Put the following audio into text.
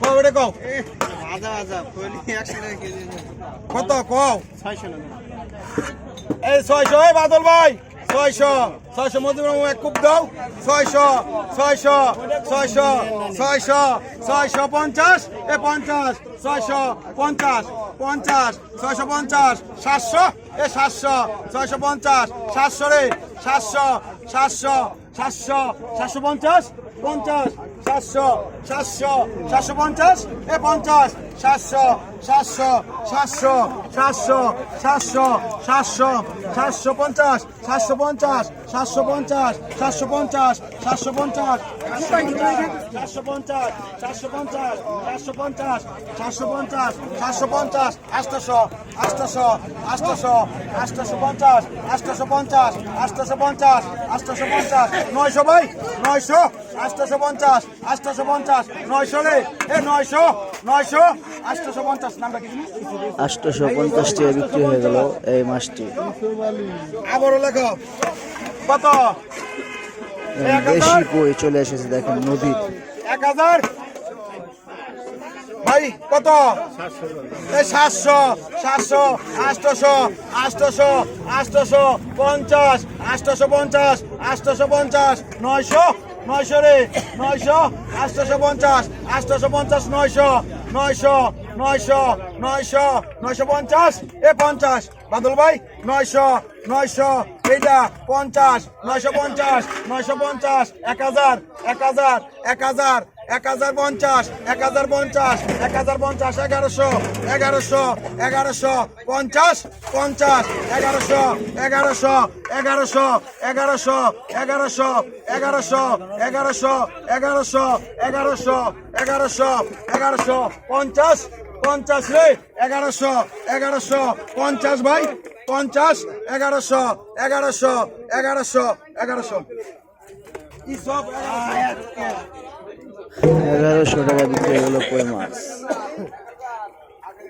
কও এটা কও। আজা আজা কইলি 100 টাকা কেজি কত কও? 600 এই 600 এই বাদল ভাই 600 600 মধ্যে এক কূপ দাও। 600 600 600 600 650 এ 50 650 50 650 700 এ 700 650 700 রে 700 700 সাতশো সাতশো পঞ্চাশ পঞ্চাশ সাতশো সাতশো সাতশো পঞ্চাশ এ পঞ্চাশ। সাতশো সাতশো সাতশো সাতশো সাতশো সাতশো সাতশো পঞ্চাশ সাতশো পঞ্চাশ সাতশো পঞ্চাশ সাতশো পঞ্চাশ সাতশো পঞ্চাশ সাতশো পঞ্চাশ সাতশো পঞ্চাশ সাতশো পঞ্চাশ সাতশো পঞ্চাশ সাতশো পঞ্চাশ আষ্টশো আষ্টশো আষ্টশো আষ্টশো পঞ্চাশ আষ্টশো পঞ্চাশ আষ্টশো পঞ্চাশ আষ্টশো পঞ্চাশ নয়শো ভাই নয়শো আষ্টশো পঞ্চাশ আষ্টশো পঞ্চাশ নয়শো রে এ নয়শো নয়শো আটশোশো পঞ্চাশ টাকা বিক্রি হয়ে গেল এই মাছটি আবারও লেখো। কত? কই চলে এসেছে দেখেন নদীর এক হাজার? ভাই কত? এই সাতশো সাতশো আষ্টশো আষ্টশো আষ্টশো পঞ্চাশ আষ্টশো পঞ্চাশ আষ্টশো পঞ্চাশ নয়শো নয়শো রে নয়শো আষ্টশো পঞ্চাশ আষ্টশো পঞ্চাশ নয়শো। নয়শো নয়শো নয়শো নয়শো পঞ্চাশ। এ পঞ্চাশ। বাদল ভাই, নয়শো নয়শো। এইটা পঞ্চাশ, নয়শো পঞ্চাশ নয়শো পঞ্চাশ, এক হাজার। এক হাজার এক হাজার এক হাজার পঞ্চাশ এক হাজার পঞ্চাশ এক হাজার পঞ্চাশ এগারোশো এগারোশো এগারোশো পঞ্চাশ পঞ্চাশ এগারোশো এগারোশো এগারোশো এগারোশো এগারোশো এগারোশো এগারোশো এগারোশো এগারোশো এগারোশো এগারোশো পঞ্চাশ পঞ্চাশ রে এগারোশো এগারোশো পঞ্চাশ ভাই পঞ্চাশ এগারোশো এগারোশো এগারোশো এগারোশো এগারোশো টাকা দিতে গেল কই মাছ?